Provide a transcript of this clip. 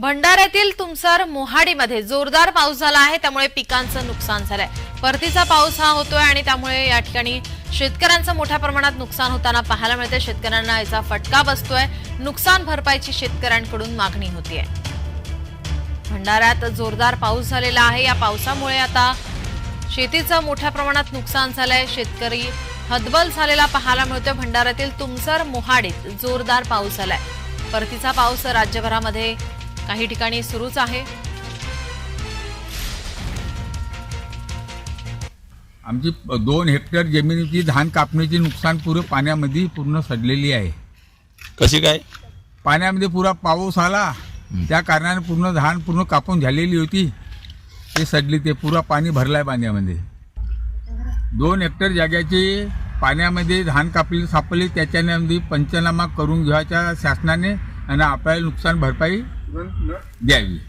भंडाऱ्यातील तुमसर मोहाडीमध्ये जोरदार पाऊस झाला आहे त्यामुळे पिकांचं नुकसान झालंय. परतीचा पाऊस हा होतोय आणि त्यामुळे या ठिकाणी शेतकऱ्यांचं मोठ्या प्रमाणात नुकसान होताना पाहायला मिळते शेतकऱ्यांना याचा फटका बसतोय. नुकसान भरपाईची शेतकऱ्यांकडून मागणी होतीये. भंडाऱ्यात जोरदार पाऊस झालेला आहे. या पावसामुळे आता शेतीचं मोठ्या प्रमाणात नुकसान झालंय. शेतकरी हदबल झालेला पाहायला मिळतोय. भंडाऱ्यातील तुमसर मोहाडीत जोरदार पाऊस झालाय. परतीचा पाऊस राज्यभरामध्ये काही ठिकाणी सुरूच आहे. आमची दोन हेक्टर जमिनीची धान कापणीची नुकसान पुरं पाण्यामध्ये पूर्ण सडलेली आहे. कशी काय? पाण्यामध्ये पुरा पाऊस आला. त्या कारणाने पूर्ण धान पूर्ण कापून झालेली होती. ते सडली ते पुरा पाणी भरलाय पाण्यामध्ये. दोन हेक्टर जाग्याची पाण्यामध्ये धान कापली सापडली. त्याच्यामध्ये पंचनामा करून घ्यायच्या शासनाने आणि आपल्याला नुकसान भरपाई 鲶鱼。